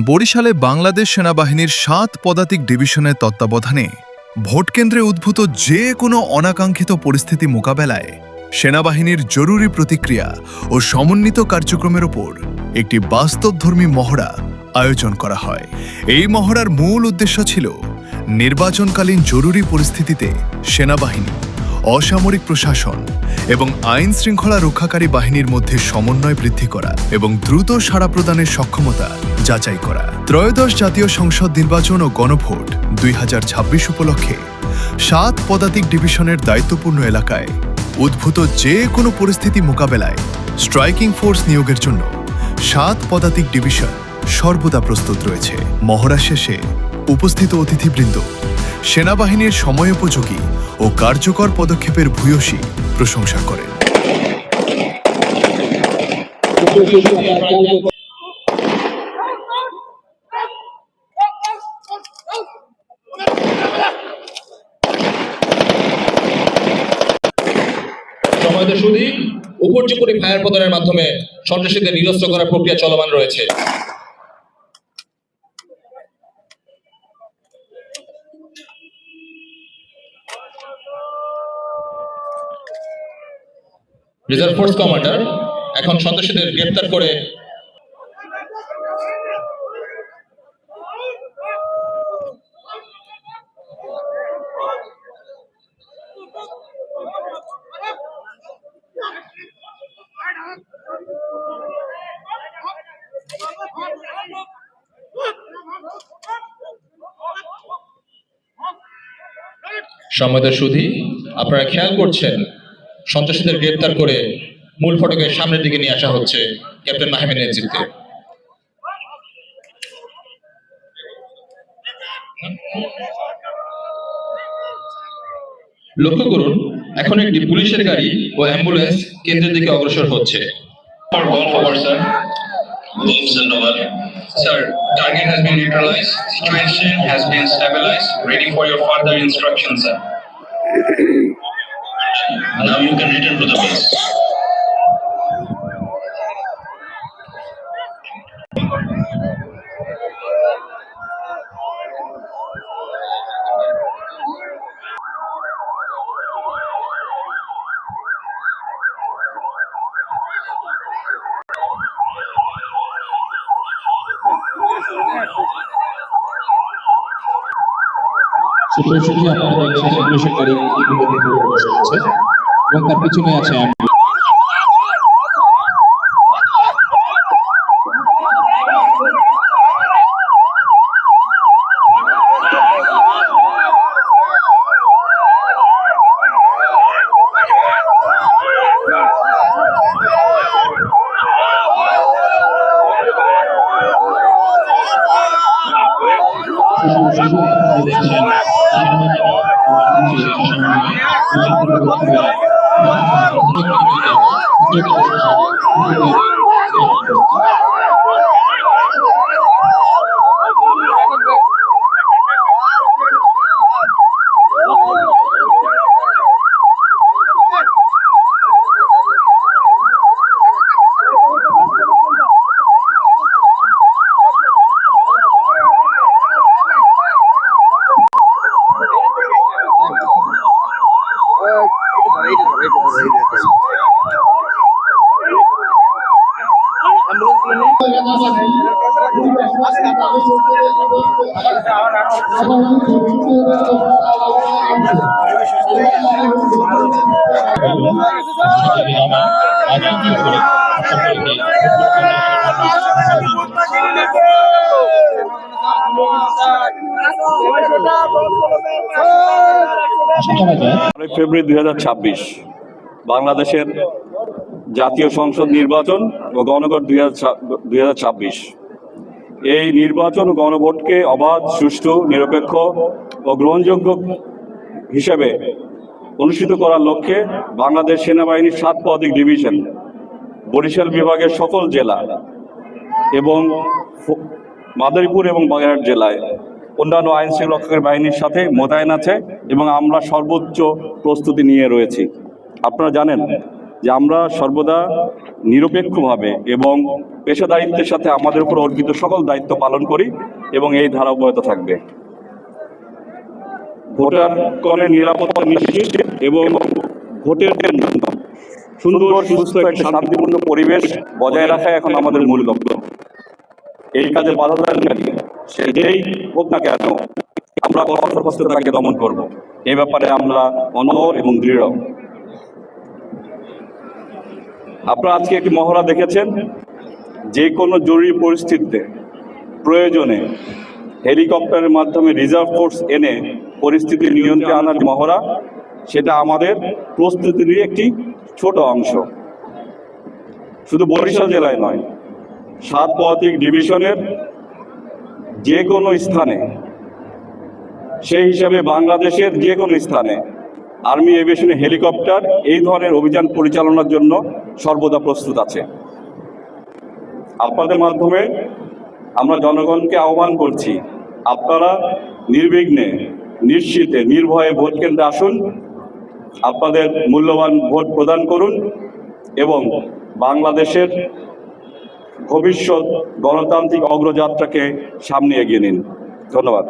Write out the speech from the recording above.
বরিশালে বাংলাদেশ সেনাবাহিনীর সাত পদাতিক ডিভিশনের তত্ত্বাবধানে ভোটকেন্দ্রে উদ্ভূত যে কোনো অনাকাঙ্ক্ষিত পরিস্থিতি মোকাবেলায় সেনাবাহিনীর জরুরি প্রতিক্রিয়া ও সমন্বিত কার্যক্রমের ওপর একটি বাস্তবধর্মী মহড়া আয়োজন করা হয়। এই মহড়ার মূল উদ্দেশ্য ছিল নির্বাচনকালীন জরুরি পরিস্থিতিতে সেনাবাহিনী অসামরিক প্রশাসন এবং আইন শৃঙ্খলা রক্ষাকারী বাহিনীর মধ্যে সমন্বয় বৃদ্ধি করা এবং দ্রুত সাড়া প্রদানের সক্ষমতা যাচাই করা। ত্রয়োদশ জাতীয় সংসদ নির্বাচন ও গণভোট দুই হাজার ছাব্বিশ উপলক্ষে সাত পদাতিক ডিভিশনের দায়িত্বপূর্ণ এলাকায় উদ্ভূত যে কোনো পরিস্থিতি মোকাবেলায় স্ট্রাইকিং ফোর্স নিয়োগের জন্য সাত পদাতিক ডিভিশন সর্বদা প্রস্তুত রয়েছে। মহড়া শেষে উপস্থিত অতিথিবৃন্দ সেনাবাহিনীর সময়োপযোগী ও কার্যকর পদক্ষেপের ভূয়সী প্রশংসা করেন। সময়ত উপর্যুপরি ফায়ার প্রদানের মাধ্যমে সন্ত্রাসীদের নিরস্ত্র করার প্রক্রিয়া চলমান রয়েছে। রিজার্ভ ফোর্স কমান্ডার এখন সন্ত্রাসীদের গ্রেপ্তার করে সম্মানিত সুধী আপনারা খেয়াল করছেন সন্ত্রাসীদের গ্রেপ্তার করে মূল ফটকের সামনের দিকে নিয়ে আসা হচ্ছে ক্যাপ্টেন নাহিমের নেতৃত্বে। লক্ষ্য করুন, এখন একটি পুলিশের গাড়ি ও অ্যাম্বুলেন্স কেন্দ্রের দিকে অগ্রসর হচ্ছে। Sir Now you can return to the base. Thank you. পুলিশের আপনারা এই সাথে বসে করে এবং তার পিছনে আছে Thank you. ফেব্রুয়ারি দুই হাজার ছাব্বিশ বাংলাদেশের জাতীয় সংসদ নির্বাচন ও গণভোট দুই এই নির্বাচন ও গণভোটকে অবাধ, সুষ্ঠু, নিরপেক্ষ ও গ্রহণযোগ্য হিসেবে অনুষ্ঠিত করার লক্ষ্যে বাংলাদেশ সেনাবাহিনীর সাত পদিক ডিভিশন, বরিশাল বিভাগের সকল জেলা এবং মাদারীপুর এবং বাগেরহাট জেলায় অন্যান্য আইন শৃঙ্খলা বাহিনীর সাথে মোতায়েন আছে এবং আমরা সর্বোচ্চ প্রস্তুতি নিয়ে রয়েছি। আপনারা জানেন যে আমরা সর্বদা নিরপেক্ষভাবে এবং পেশাদারিত্বের সাথে আমাদের উপর অর্পিত সকল দায়িত্ব পালন করি এবং এই ধারা অব্যাহত থাকবে। ভোটার গণের নিরাপত্তা নিশ্চিত এবং ভোটের সুন্দর, সুস্থ একটা শান্তিপূর্ণ পরিবেশ বজায় রাখা এখন আমাদের মূল লক্ষ্য। এই কাজে বাধা দানকারী সে যেই হোক না কেন, আমরা কঠোর তাকে দমন করব। এই ব্যাপারে আমরা অনর এবং দৃঢ়। আপনারা আজকে একটি মহড়া দেখেছেন? যে কোনো জরুরি পরিস্থিতিতে, প্রয়োজনে হেলিকপ্টারের মাধ্যমে রিজার্ভ ফোর্স এনে পরিস্থিতি নিয়ন্ত্রণে আনার মহড়া, সেটা আমাদের প্রস্তুতির একটি ছোট অংশ। শুধু বরিশাল জেলায় নয়, সাত পদাতিক ডিভিশনের যে কোনো স্থানে, সেই হিসাবে বাংলাদেশের যে কোনো স্থানে আর্মি এভিয়েশন হেলিকপ্টার এই ধরনের অভিযান পরিচালনার জন্য সর্বদা প্রস্তুত আছে। আপনাদের মাধ্যমে আমরা জনগণকে আহ্বান করছি, আপনারা নির্বিঘ্নে নিশ্চিতে নির্ভয়ে ভোট কেন্দ্রে আসুন, আপনাদের মূল্যবান ভোট প্রদান করুন এবং বাংলাদেশের ভবিষ্যৎ গণতান্ত্রিক অগ্রযাত্রাকে সামনে এগিয়ে নিন। ধন্যবাদ।